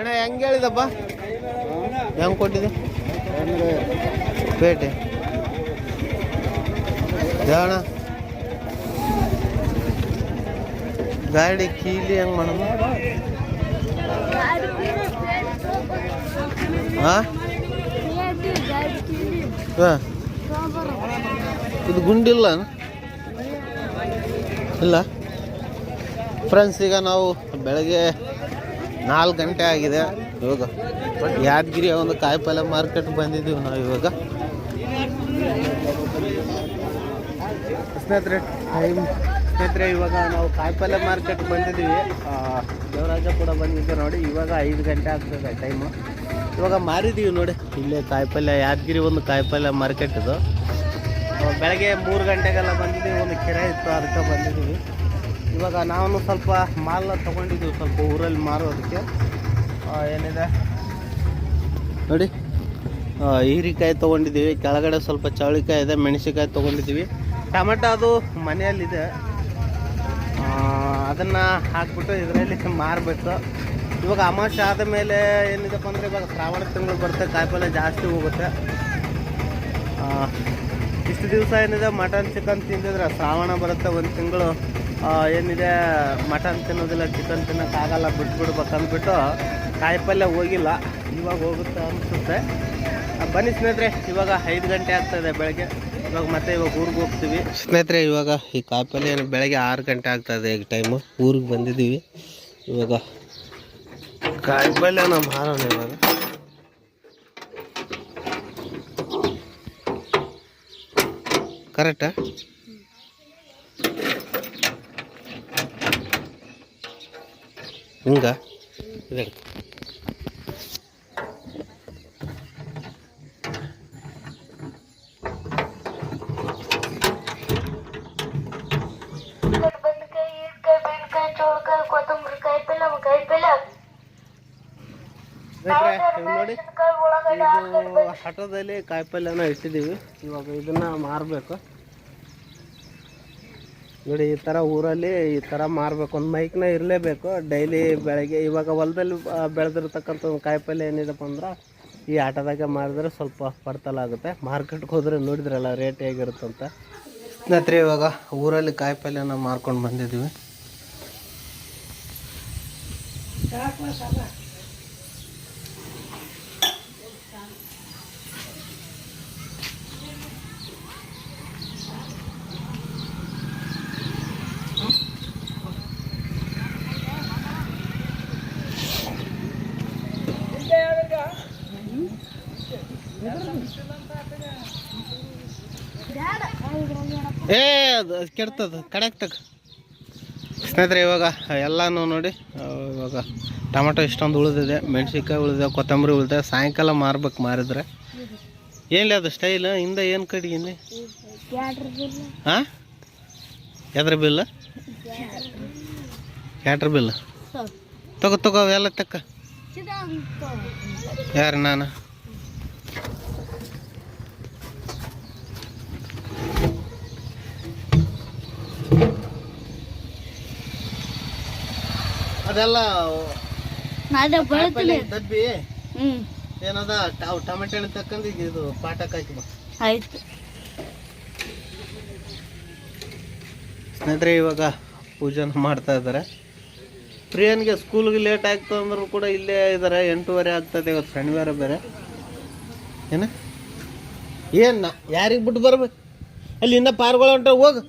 ಅಣ್ಣ, ಹೆಂಗೆ ಹೇಳಿದಪ್ಪ? ಹೆಂಗೆ ಕೊಟ್ಟಿದೆ ಪೇಟೆ. ಅಣ್ಣ ಗಾಡಿ ಕೀಲಿ ಹೆಂಗೆ ಮಾಡೋದು? ಹಾಂ ಹಾಂ. ಇದು ಗುಂಡಿಲ್ಲ ಇಲ್ಲ. ಫ್ರೆಂಡ್ಸ್ ಈಗ ನಾವು ಬೆಳಗ್ಗೆ ನಾಲ್ಕು ಗಂಟೆ ಆಗಿದೆ ಇವಾಗ. ಯಾದಗಿರಿ ಒಂದು ಕಾಯಿಪಲ್ಯ ಮಾರ್ಕೆಟ್ ಬಂದಿದ್ದೀವಿ ನಾವು ಇವಾಗ. ಸ್ನೇಹಿತರೆ, ಟೈಮ್ ಸ್ನೇಹಿತರೆ, ಇವಾಗ ನಾವು ಕಾಯಿಪಲ್ಯ ಮಾರ್ಕೆಟ್ ಬಂದಿದ್ದೀವಿ. ದೇವರಾಜ ಕೂಡ ಬಂದಿದ್ದೆ ನೋಡಿ, ಇವಾಗ ಐದು ಗಂಟೆ ಆಗ್ತದೆ ಟೈಮು. ಇವಾಗ ಮಾರಿದ್ದೀವಿ ನೋಡಿ. ಇಲ್ಲೇ ಕಾಯಿಪಲ್ಯ ಯಾದಗಿರಿ ಒಂದು ಕಾಯಿಪಲ್ಯ ಮಾರ್ಕೆಟ್ ಇದು. ಬೆಳಗ್ಗೆ ಮೂರು ಗಂಟೆಗೆಲ್ಲ ಬಂದಿದ್ದೀವಿ, ಒಂದು ಕೆರೆ ಇತ್ತು, ಅದಕ್ಕೆ ಬಂದಿದ್ದೀವಿ. ಇವಾಗ ನಾವು ಸ್ವಲ್ಪ ಮಾಲ್ನ ತಗೊಂಡಿದ್ದೀವಿ ಸ್ವಲ್ಪ ಊರಲ್ಲಿ ಮಾರೋದಕ್ಕೆ. ಏನಿದೆ? ನೋಡಿ ಹೀರಿಕಾಯಿ ತೊಗೊಂಡಿದ್ದೀವಿ. ಕೆಳಗಡೆ ಸ್ವಲ್ಪ ಚೌಳಿಕಾಯಿ ಇದೆ ಮೆಣಸಿಕಾಯಿ ತೊಗೊಂಡಿದ್ದೀವಿ. ಟೊಮೆಟೊ ಅದು ಮನೆಯಲ್ಲಿದೆ. ಅದನ್ನು ಹಾಕ್ಬಿಟ್ಟು ಇದರಲ್ಲಿ ಮಾರಬೇಕು. ಇವಾಗ ಅಮಾವಾಸ್ಯೆ ಆದ ಮೇಲೆ ಏನಿದೆಪ್ಪ ಅಂದರೆ ಇವಾಗ ಶ್ರಾವಣ ತಿಂಗಳು ಬರುತ್ತೆ, ಕಾಯಿಪಲ್ಲೆ ಜಾಸ್ತಿ ಹೋಗುತ್ತೆ. ಇಷ್ಟು ದಿವಸ ಏನಿದೆ, ಮಟನ್, ಚಿಕನ್ ತಿಂದಿದ್ರೆ ಶ್ರಾವಣ ಬರುತ್ತೆ ಒಂದು ತಿಂಗಳು. ಏನಿದೆ, ಮಟನ್ ತಿನ್ನೋದಿಲ್ಲ ಚಿಕನ್ ತಿನ್ನೋಕ್ಕಾಗಲ್ಲ ಬಿಟ್ಬಿಡ್ಬೇಕು ಅಂದ್ಬಿಟ್ಟು ಕಾಯಿಪಲ್ಯ ಹೋಗಿಲ್ಲ. ಇವಾಗ ಹೋಗುತ್ತೆ ಅನಿಸುತ್ತೆ. ಬನ್ನಿ ಸ್ನೇಹಿತರೆ, ಇವಾಗ ಐದು ಗಂಟೆ ಆಗ್ತದೆ ಬೆಳಗ್ಗೆ. ಇವಾಗ ಮತ್ತೆ ಇವಾಗ ಊರಿಗೆ ಹೋಗ್ತೀವಿ. ಸ್ನೇಹಿತರೆ, ಇವಾಗ ಈ ಕಾಯಿಪಲ್ಯ ಬೆಳಗ್ಗೆ ಆರು ಗಂಟೆ ಆಗ್ತದೆ ಈಗ ಟೈಮು ಊರಿಗೆ ಬಂದಿದ್ದೀವಿ. ಇವಾಗ ಕಾಯಿಪಲ್ಯ ನಮ್ಮ ಹಾರೋಣ ಇವಾಗ ಕರೆಕ್ಟಾ ಹಿಂಗ. ನೋಡಿ ಇದು ಹಠದಲ್ಲಿ ಕಾಯಿಪಲ್ಯನ ಇಟ್ಟಿದ್ದೀವಿ. ಇವಾಗ ಇದನ್ನ ಮಾರಬೇಕು. ನೋಡಿ, ಈ ಥರ ಊರಲ್ಲಿ ಈ ಥರ ಮಾರಬೇಕು. ಒಂದು ಮೈಕ್ನ ಇರಲೇಬೇಕು. ಡೈಲಿ ಬೆಳಗ್ಗೆ, ಇವಾಗ ಹೊಲದಲ್ಲಿ ಬೆಳೆದಿರ್ತಕ್ಕಂಥ ಒಂದು ಕಾಯಿಪಲ್ಯ ಏನಿದೆಪ್ಪ ಅಂದ್ರೆ, ಈ ಆಟದಾಗೆ ಮಾರಿದ್ರೆ ಸ್ವಲ್ಪ ಪಡ್ತಲಾಗುತ್ತೆ ಮಾರ್ಕೆಟ್ಗೆ ಹೋದರೆ ನೋಡಿದ್ರಲ್ಲ ರೇಟ್ ಹೇಗಿರುತ್ತಂತ. ಸ್ನೇಹಿತರೆ, ಇವಾಗ ಊರಲ್ಲಿ ಕಾಯಿಪಲ್ಯನ ಮಾರ್ಕೊಂಡು ಬಂದಿದ್ದೀವಿ. ಅದು ಕೆಡ್ತದ ಕಡೆಕ್ ತಗ ಸ್ನೇಹಿತರೆ ಇವಾಗ ಎಲ್ಲನೂ ನೋಡಿ ಇವಾಗ ಟೊಮೆಟೊ ಇಷ್ಟೊಂದು ಉಳಿದಿದೆ ಮೆಣಸಿನ್ಕಾಯಿ ಉಳಿದಿದೆ ಕೊತ್ತಂಬರಿ ಉಳಿದಿದೆ ಸಾಯಂಕಾಲ ಮಾರ್ಬೇಕು ಮಾರಿದ್ರೆ. ಏನಿಲ್ಲ ಅದು ಸ್ಟೈಲ್ ಹಿಂದೆ ಏನು ಕಡಿಗೆ ಹಾಂ ಎದ್ರ ಬಿಲ್ ಯಾಟ್ರ ಬಿಲ್ ತಗೋ ತಗೋ ಅವೆಲ್ಲ ತಕ್ಕ. ಯಾರು ನಾನು? ಅದೆಲ್ಲ ದಬ್ಬಿ ಏನದ ಅವು ಟೊಮೆಟೊ ಹಣ್ಣು ತಕ್ಕಂದು ಇದು ಪಾಠಕ್ಕೆ ಹಾಕಿ ಬಾ ಆಯ್ತು. ಸ್ನೇಹಿತರೆ ಇವಾಗ ಪೂಜೆನ ಮಾಡ್ತಾ ಇದ್ದಾರೆ. ಪ್ರಿಯನ್ಗೆ ಸ್ಕೂಲ್ಗೆ ಲೇಟ್ ಆಗ್ತದೆ ಅಂದ್ರೂ ಕೂಡ ಇಲ್ಲೇ ಇದ್ದಾರೆ. ಎಂಟೂವರೆ ಆಗ್ತದೆ ಇವತ್ತು ಶನಿವಾರ ಬೇರೆ. ಏನ? ಏನು ಯಾರಿಗೆ ಬಿಟ್ಟು ಬರ್ಬೇಕು? ಅಲ್ಲಿ ಇನ್ನ ಪಾರ್ಗಳು ಹೊಂಟ ಹೋಗು.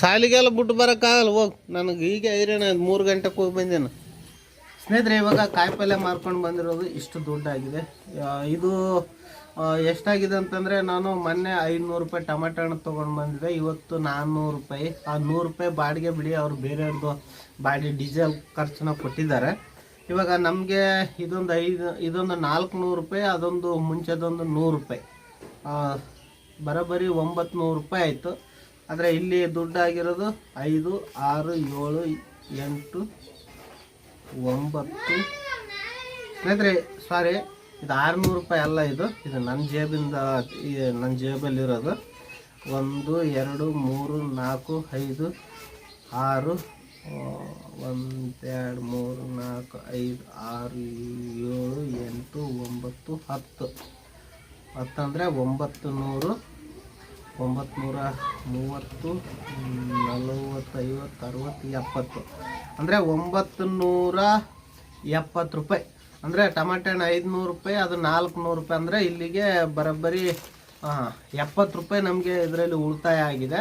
ಸಾಲಿಗೆಲ್ಲ ಬಿಟ್ಟು ಬರೋಕ್ಕಾಗಲ್ಲ, ಹೋಗಿ. ನನಗೆ ಈಗ ಐರೇನ ಮೂರು ಗಂಟೆಗೆ ಹೋಗಿ ಬಂದೇನು. ಸ್ನೇಹಿತರೆ, ಇವಾಗ ಕಾಯಿಪಲ್ಯ ಮಾರ್ಕೊಂಡು ಬಂದಿರೋದು ಇಷ್ಟು ದುಡ್ಡಾಗಿದೆ. ಇದು ಎಷ್ಟಾಗಿದೆ ಅಂತಂದರೆ ನಾನು ಮೊನ್ನೆ ಐನೂರು ರೂಪಾಯಿ ಟೊಮೆಟೊ ಹಣ್ಣು ತೊಗೊಂಡು ಬಂದಿದ್ದೆ. ಇವತ್ತು ನಾನ್ನೂರು ರೂಪಾಯಿ. ಆ ನೂರು ರೂಪಾಯಿ ಬಾಡಿಗೆ ಬಿಡಿ, ಅವ್ರು ಬೇರೆಯವ್ರದ್ದು ಬಾಡಿ ಡೀಸೆಲ್ ಖರ್ಚನ್ನ ಕೊಟ್ಟಿದ್ದಾರೆ. ಇವಾಗ ನಮಗೆ ಇದೊಂದು ಐದು, ಇದೊಂದು ನಾಲ್ಕು ನೂರು ರೂಪಾಯಿ, ಅದೊಂದು ಮುಂಚೆದೊಂದು ನೂರು ರೂಪಾಯಿ. ಬರೋಬ್ಬರಿ ಒಂಬತ್ತು ನೂರು ರೂಪಾಯಿ ಆಯಿತು. ಆದರೆ ಇಲ್ಲಿ ದುಡ್ಡಾಗಿರೋದು ಐದು, ಆರು, ಏಳು, ಎಂಟು, ಒಂಬತ್ತು. ಸ್ನೇಹಿತರೆ ಸಾರಿ ಇದು ಆರುನೂರು ರೂಪಾಯಿ ಅಲ್ಲ ಇದು. ಇದು ನನ್ನ ಜೇಬಿಂದ ನನ್ನ ಜೇಬಲ್ಲಿರೋದು ಒಂದು, ಎರಡು, ಮೂರು, ನಾಲ್ಕು, ಐದು, ಆರು ಒಂದೆರಡು, ಮೂರು, ನಾಲ್ಕು, ಐದು, ಆರು, ಏಳು, ಎಂಟು, ಒಂಬತ್ತು, ಹತ್ತು. ಹತ್ತಂದರೆ ಒಂಬತ್ತು ನೂರು. ಒಂಬತ್ತು ನೂರ ಮೂವತ್ತು, ನಲವತ್ತೈವತ್ತು, ಅರವತ್ತು, ಎಪ್ಪತ್ತು. ಅಂದರೆ ಒಂಬತ್ತು ನೂರ ಎಪ್ಪತ್ತು ರೂಪಾಯಿ. ಅಂದರೆ ಟಮಾಟೆ ಹಣ್ಣು ಐದುನೂರು ರೂಪಾಯಿ, ಅದು ನಾಲ್ಕು ನೂರು ರೂಪಾಯಿ. ಅಂದರೆ ಇಲ್ಲಿಗೆ ಬರೋಬ್ಬರಿ ಎಪ್ಪತ್ತು ರೂಪಾಯಿ ನಮಗೆ ಇದರಲ್ಲಿ ಉಳಿತಾಯ ಆಗಿದೆ.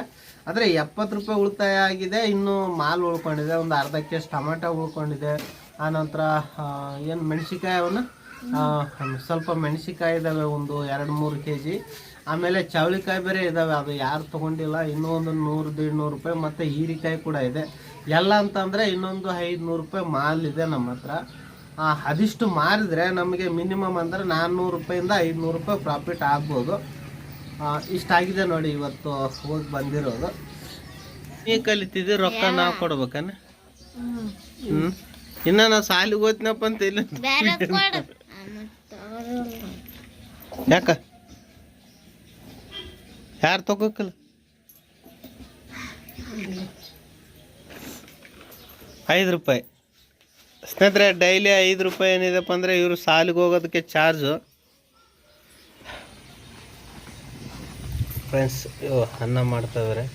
ಆದರೆ ಎಪ್ಪತ್ತು ರೂಪಾಯಿ ಉಳಿತಾಯ ಆಗಿದೆ, ಇನ್ನು ಮಾಲು ಉಳ್ಕೊಂಡಿದೆ. ಒಂದು ಅರ್ಧ ಕೆಜಿ ಟೊಮೆಟೊ ಉಳ್ಕೊಂಡಿದೆ. ಆನಂತರ ಏನು ಮೆಣಸಿಕಾಯಿ ಸ್ವಲ್ಪ ಮೆಣಸಿಕಾಯಿ ಇದ್ದಾವೆ ಒಂದು ಎರಡು ಮೂರು ಕೆ ಜಿ ಆಮೇಲೆ ಚವಳಿಕಾಯಿ ಬೇರೆ ಇದ್ದಾವೆ ಅದು ಯಾರು ತೊಗೊಂಡಿಲ್ಲ. ಇನ್ನೂ ಒಂದು ನೂರು ನೂರು ರೂಪಾಯಿ ಮತ್ತು ಹೀರಿಕಾಯಿ ಕೂಡ ಇದೆ. ಎಲ್ಲ ಅಂತಂದರೆ ಇನ್ನೊಂದು ಐದುನೂರು ರೂಪಾಯಿ ಮಾಲ್ ಇದೆ ನಮ್ಮ ಹತ್ರ. ಅದಿಷ್ಟು ಮಾರಿದರೆ ನಮಗೆ ಮಿನಿಮಮ್ ಅಂದರೆ ನಾನ್ನೂರು ರೂಪಾಯಿಂದ ಐದುನೂರು ರೂಪಾಯಿ ಪ್ರಾಫಿಟ್ ಆಗ್ಬೋದು. ಇಷ್ಟಾಗಿದೆ ನೋಡಿ ಇವತ್ತು ಹೋಗಿ ಬಂದಿರೋದು. ನೀ ಕಲಿತಿದ್ದೆ ರೊಕ್ಕ ನಾವು ಕೊಡ್ಬೇಕನ್ನ ಹ್ಞೂ ಇನ್ನು ನಾವು ಸಾಲಿಗೆ ಹೋಗ್ತೀನಪ್ಪ ಅಂತ ಇಲ್ಲ. ಯಾಕ? ಯಾರು ತಗೋಕಲ್ಲ? ಐದು ರೂಪಾಯಿ. ಸ್ನೇಹಿತರೆ, ಡೈಲಿ ಐದು ರೂಪಾಯಿ ಏನಿದೆಪ್ಪ ಅಂದರೆ ಇವರು ಸಾಲಿಗೆ ಹೋಗೋದಕ್ಕೆ ಚಾರ್ಜು. ಫ್ರೆಂಡ್ಸ್ ಅನ್ನ ಮಾಡ್ತಾಯಿದ್ದಾರೆ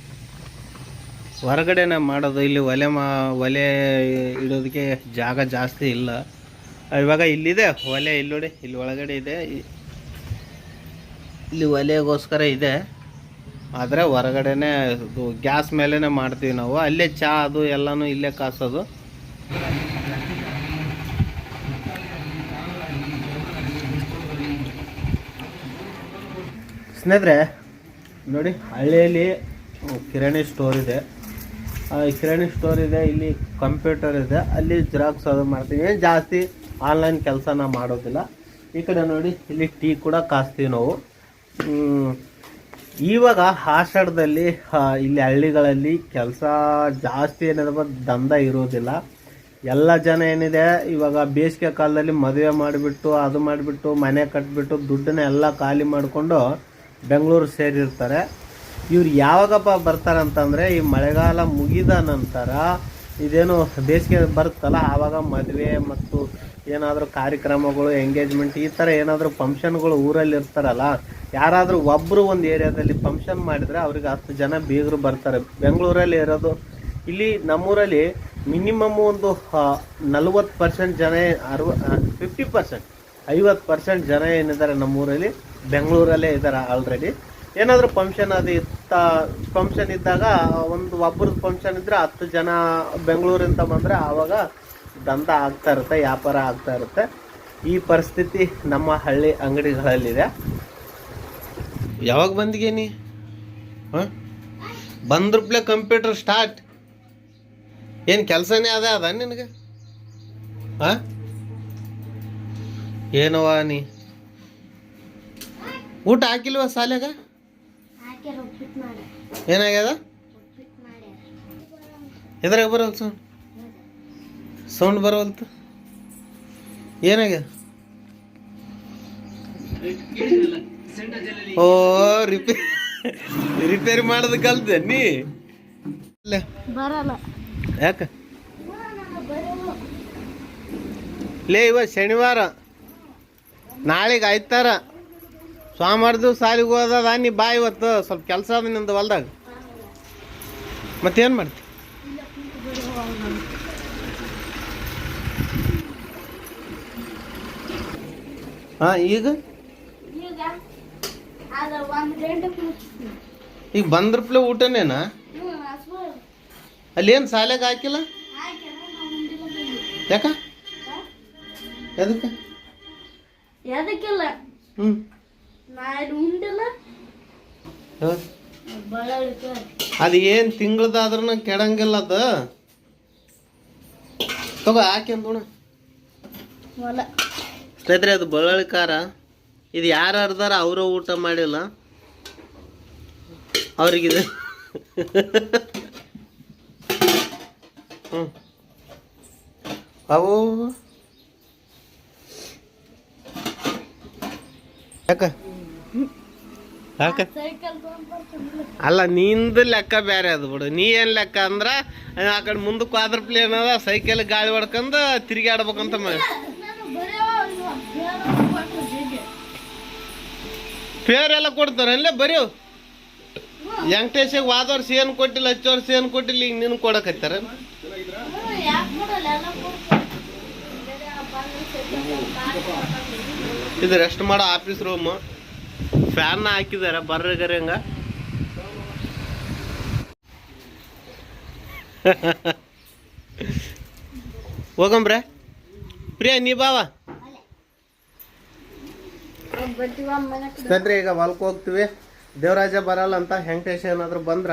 ಹೊರಗಡೆನೇ ಮಾಡೋದು, ಇಲ್ಲಿ ಒಲೆ ಮಾ, ಒಲೆ ಇಡೋದಕ್ಕೆ ಜಾಗ ಜಾಸ್ತಿ ಇಲ್ಲ. ಇವಾಗ ಇಲ್ಲಿದೆ, ಒಲೆ ಇಲ್ಲಿ ನೋಡಿ, ಇಲ್ಲಿ ಒಳಗಡೆ ಇದೆ. ಇಲ್ಲಿ ಒಲೆಗೋಸ್ಕರ ಇದೆ. ಆದರೆ ಹೊರಗಡೆನೇ ಇದು ಗ್ಯಾಸ್ ಮೇಲೇ ಮಾಡ್ತೀವಿ ನಾವು. ಅಲ್ಲೇ ಚಹಾ ಅದು ಎಲ್ಲನೂ ಇಲ್ಲೇ ಕಾಸೋದು. ಸ್ನೇಹಿತರೆ, ನೋಡಿ ಹಳ್ಳಿಯಲ್ಲಿ ಕಿರಾಣಿ ಸ್ಟೋರ್ ಇದೆ. ಕಿರಾಣಿ ಸ್ಟೋರ್ ಇದೆ, ಇಲ್ಲಿ ಕಂಪ್ಯೂಟರ್ ಇದೆ, ಅಲ್ಲಿ ಜೆರಾಕ್ಸ್ ಅದು ಮಾಡ್ತೀವಿ. ಜಾಸ್ತಿ ಆನ್ಲೈನ್ ಕೆಲಸನ ಮಾಡೋದಿಲ್ಲ. ಈ ಕಡೆ ನೋಡಿ, ಇಲ್ಲಿ ಟೀ ಕೂಡ ಕಾಸ್ತೀವಿ ನಾವು. ಇವಾಗ ಹಾಸನದಲ್ಲಿ ಇಲ್ಲಿ ಹಳ್ಳಿಗಳಲ್ಲಿ ಕೆಲಸ ಜಾಸ್ತಿ ಏನಿದೆ ದಂಧ ಇರೋದಿಲ್ಲ. ಎಲ್ಲ ಜನ ಏನಿದೆ, ಇವಾಗ ಬೇಸಿಗೆ ಕಾಲದಲ್ಲಿ ಮದುವೆ ಮಾಡಿಬಿಟ್ಟು, ಅದು ಮಾಡಿಬಿಟ್ಟು, ಮನೆ ಕಟ್ಬಿಟ್ಟು, ದುಡ್ಡನ್ನ ಎಲ್ಲ ಖಾಲಿ ಮಾಡಿಕೊಂಡು ಬೆಂಗಳೂರು ಸೇರಿರ್ತಾರೆ. ಇವ್ರು ಯಾವಾಗಪ್ಪ ಬರ್ತಾರೆ ಅಂತಂದರೆ ಈ ಮಳೆಗಾಲ ಮುಗಿದ ನಂತರ ಇದೇನು ಬೇಸಿಗೆ ಬರುತ್ತಲ್ಲ, ಆವಾಗ ಮದುವೆ ಮತ್ತು ಏನಾದರೂ ಕಾರ್ಯಕ್ರಮಗಳು, ಎಂಗೇಜ್ಮೆಂಟ್ ಈ ಥರ ಏನಾದರೂ ಫಂಕ್ಷನ್ಗಳು ಊರಲ್ಲಿ ಇರ್ತಾರಲ್ಲ ಯಾರಾದರೂ ಒಬ್ಬರು ಒಂದು ಏರಿಯಾದಲ್ಲಿ ಫಂಕ್ಷನ್ ಮಾಡಿದರೆ ಅವ್ರಿಗೆ ಹತ್ತು ಜನ ಬೀಗರು ಬರ್ತಾರೆ. ಬೆಂಗಳೂರಲ್ಲಿ ಇರೋದು ಇಲ್ಲಿ ನಮ್ಮೂರಲ್ಲಿ ಮಿನಿಮಮ್ ಒಂದು ನಲ್ವತ್ತು ಪರ್ಸೆಂಟ್ ಜನ, ಅರವ ಫಿಫ್ಟಿ ಪರ್ಸೆಂಟ್ ಐವತ್ತು ಪರ್ಸೆಂಟ್ ಜನ ಏನಿದ್ದಾರೆ ನಮ್ಮೂರಲ್ಲಿ, ಬೆಂಗಳೂರಲ್ಲೇ ಇದ್ದಾರೆ ಆಲ್ರೆಡಿ ಏನಾದರೂ ಫಂಕ್ಷನ್ ಅದು ಇತ್ತ ಫಂಕ್ಷನ್ ಇದ್ದಾಗ ಒಂದು ಒಬ್ಬರದ್ದು ಫಂಕ್ಷನ್ ಇದ್ದರೆ ಹತ್ತು ಜನ ಬೆಂಗಳೂರಿಂದ ಬಂದರೆ ಆವಾಗ ದಂತ ಆಗ್ತಾ ಇರುತ್ತೆ, ವ್ಯಾಪಾರ ಆಗ್ತಾ ಇರುತ್ತೆ. ಈ ಪರಿಸ್ಥಿತಿ ನಮ್ಮ ಹಳ್ಳಿ ಅಂಗಡಿಗಳಲ್ಲಿದೆ. ಯಾವಾಗ ಬಂದಿಗೇನಿ ಹಾಂ? ಬಂದ್ರಪ್ಲೆ ಕಂಪ್ಯೂಟರ್ ಸ್ಟಾರ್ಟ್ ಏನು ಕೆಲಸನೇ ಅದ ಅದ ನಿನಗೆ? ಹಾಂ? ಏನವ ನೀ? ಊಟ ಹಾಕಿಲ್ವ ಮಾಡಿ ಏನಾಗ್ಯದ? ಎದ್ರಾಗ ಬರವಲ್ತು ಸೌಂಡ್ ಸೌಂಡ್ ಬರವಲ್ತು ಏನಾಗ್ಯದ? ಓ ರಿಪೇರಿ ರಿಪೇರಿ ಮಾಡೋದು ಕಲ್ತೆ ನೀ? ಯಾಕ? ಲೇ ಇವ ಶನಿವಾರ. ನಾಳೆಗೆ ಆಯ್ತಾರ ಸೋಮವಾರದ್ದು ಸಾಲಿಗೆ ಹೋದದ ನೀ ಬಾ ಇವತ್ತು. ಸ್ವಲ್ಪ ಕೆಲಸ ಅದ ನಿಂದು ಹೊಲ್ದಾಗ. ಮತ್ತೇನು ಮಾಡ್ತಿ? ಹಾಂ ಈಗ? ಈಗ ಬಂದ್ರಪ್ಲೆ ಊಟನೇನಾ? ಅಲ್ಲೇನು ಹಸ್ಬ ಅಲ್ಲಿ ಏನು ಸಾಲ್ಯಾಗ ಹಾಕಿಲ್ಲ ಯಾಕ? ಎದಕ್ಕೆ? ಎದಕ್ಕಿಲ್ಲ? ಹ್ಞೂ ಅದು ಏನು ತಿಂಗಳದಾದ್ರೂ ಕೆಡಂಗಿಲ್ಲ ಅದು? ತಗೋ ಹಾಕಿ ಅಂದೋಣ. ಸ್ನೇಹಿತರೆ ಅದು ಬಳ್ಳಾಳಿ ಖಾರ. ಇದು ಯಾರು ಹರ್ದಾರ ಅವರು ಊಟ ಮಾಡಿಲ್ಲ? ಅವ್ರಿಗಿದೆ. ಹ್ಞೂ ಅವು? ಯಾಕ? ಅಲ್ಲ, ನಿಂದು ಲೆಕ್ಕ ಬೇರೆ ಅದು ಬಿಡು. ನೀ ಏನು ಲೆಕ್ಕ ಅಂದ್ರ, ಆ ಕಡೆ ಮುಂದಕ್ಕೆ ಹೋದ್ರ ಪ್ಲೇನ್ ಅದ ಸೈಕಲ್ ಗಾಳಿ ಹೊಡ್ಕೊಂಡ್ ತಿರುಗಾಡ್ಬೇಕಂತ ಮಾಡಿ ಫೇರ್ ಎಲ್ಲ ಕೊಡ್ತಾರೆ, ಅಲ್ಲೇ ಬರೀ ವೆಂಕಟೇಶಿಗೆ ವಾದ ವರ್ಷ ಏನು ಕೊಟ್ಟಿಲ್ಲ ಹಚ್ಚೋರ್ಸ್ ಏನು ಕೊಟ್ಟಿಲ್ಲ, ಈಗ ನಿನ್ ಕೊಡಕತ್ತಾರ? ಇದು ರೆಸ್ಟ್ ಮಾಡೋ ಆಫೀಸ್ ರೂಮ್ ಫ್ಯಾನ್ ಹಾಕಿದಾರೆ ಬರ್ರಗರಿ ಹಂಗ. ಹೋಗಂಬ್ರೆ. ಪ್ರಿಯಾ, ನೀ ಬಾವ ಸ್ನೇಹಿತರೆ ಈಗ ಹೊಲಕ್ಕೆ ಹೋಗ್ತೀವಿ. ದೇವರಾಜ ಬರಲ್ಲ ಅಂತ ವೆಂಕಟೇಶ ಏನಾದರೂ ಬಂದ್ರ?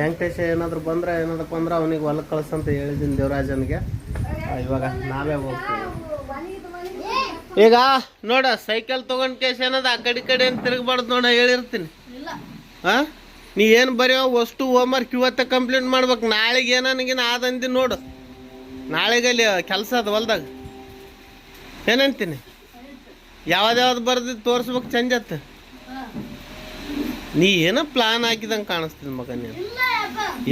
ವೆಂಕಟೇಶ ಏನಾದ್ರು ಬಂದ್ರ ಏನಾದಪ್ಪ ಅಂದ್ರೆ ಅವನಿಗೆ ಹೊಲಕ್ಕೆ ಕಳ್ಸಂತ ಹೇಳಿದ್ದೀನಿ ದೇವರಾಜನಿಗೆ. ಇವಾಗ ನಾವೇ ಹೋಗ್ತೀವಿ. ಈಗ ನೋಡ ಸೈಕಲ್ ತಗೊಂಡ್ ಕೇಸ್ ಏನದ? ಆ ಕಡೆ ಕಡೆ ಏನು ತಿರುಗಬಾರ್ದು ನೋಡ ಹೇಳಿರ್ತೀನಿ. ಹಾ ನೀ ಏನು ಬರೆಯೋ ಅಷ್ಟು ಹೋಮ್ವರ್ಕ್ ಇವತ್ತ ಕಂಪ್ಲೀಟ್ ಮಾಡ್ಬೇಕು. ನಾಳೆಗೆ ಏನನಿಗಿನ ಆದಂದಿ ನೋಡು. ನಾಳೆಗೆ ಅಲ್ಲಿ ಕೆಲಸ ಅದ ಹೊಲ್ದಾಗ. ಏನಂತೀನಿ ಯಾವ್ದು ಬರ್ದು ತೋರಿಸ್ಬೇಕು ಚಂದತ್ತ ನೀ ಏನೋ ಪ್ಲಾನ್ ಹಾಕಿದಂಗೆ ಕಾಣಿಸ್ತೀನಿ ಮಗ ನೀನು.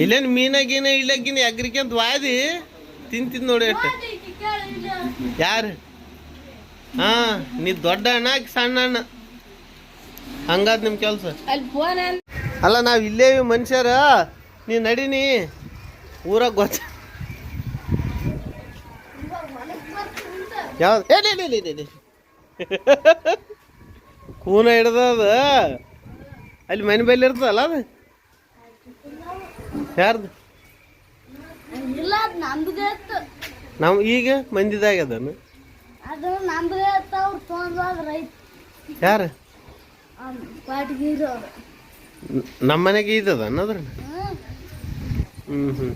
ಇಲ್ಲೇನು ಮೀನಾಗಿನ ಇಲ್ಲಗಿನ ಅಗ್ರಿಕೆಂತ ವಾದಿ? ತಿಂತಿದ್ ನೋಡಿ ಈಕಿ ಯಾರು? ಹಾ ನೀ ದೊಡ್ಡ ಅಣ್ಣ ಸಣ್ಣ ಅಣ್ಣ. ಹಂಗಾದ್ ನಿಮ್ ಕೆಲಸ. ಅಲ್ಲಿ ನಾವು ಇಲ್ಲೇ ಮನುಷ್ಯರ. ನೀ ನಡೀನಿ. ಊರಾಗ ಗೊತ್ತ. ಯಾವ್ದು? ಏ ಲೇ, ಲೇ, ಲೇ, ಲೇ, ಲೇ. ಕೂನ ಹಿಡ್ದದ ಅಲ್ಲಿ ಮನೆ ಬೈಲಿ ಇರ್ತದಲ್ಲ ಅದು? ಯಾರ್ದು? ನಮ್ ಈಗ ಮಂದಿದಾಗ್ಯದನು ಅದನ್ನು ಯಾರ? ನಮ್ಮ ಮನೆಗೆ ಇದ್ದದ ಅನ್ನೋದ್ರ ಹ್ಮ್. ಹ್ಮ್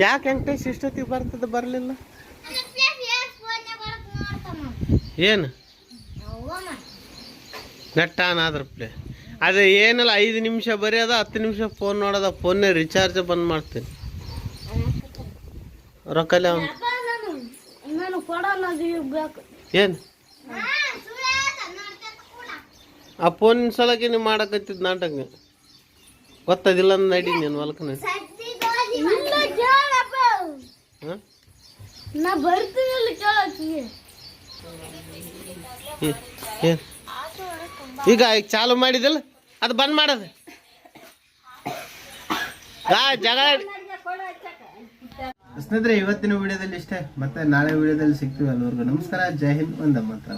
ಯಾಕೆ ವೆಂಕಟೇಶ್ ಇಷ್ಟೊತ್ತಿಗೆ ಬರ್ತದ ಬರಲಿಲ್ಲ? ಏನು? ನೆಟ್ಟ ಆದ್ರ ಪ್ಲೇ ಅದು ಏನಲ್ಲ ಐದು ನಿಮಿಷ ಬರೆಯೋದ ಹತ್ತು ನಿಮಿಷ ಫೋನ್ ನೋಡೋದ? ಫೋನ್ನೇ ರಿಚಾರ್ಜ್ ಬಂದ್ ಮಾಡ್ತೀನಿ. ರೊಕ್ಕಲ್ಲ ಅದು ಏನು? ಆ ಫೋನಿನ ಸಲಕ್ಕೆ ನೀವು ಮಾಡಕತ್ತಿದ್ ನಾಟಕ. ಗೊತ್ತದಿಲ್ಲ ಅಂದ್ ನಡಿ ನೀನು ಹೊಲಕನ ಹಾಂ? ನಾ ಬರ್ತೀನಿ ಈಗ ಈಗ ಚಾಲು ಮಾಡಿದಿಲ್ಲ, ಅದು ಬಂದ್ ಮಾಡೋದು. ಸ್ನೇಹಿತರೆ, ಇವತ್ತಿನ ವಿಡಿಯೋದಲ್ಲಿ ಇಷ್ಟೇ, ಮತ್ತೆ ನಾಳೆ ವಿಡಿಯೋದಲ್ಲಿ ಸಿಗ್ತೀವಿ ಅಲ್ಲವರೆಗೂ ನಮಸ್ಕಾರ, ಜೈ ಹಿಂದ್ ಒಂದ್ ಮಾತ್ರ.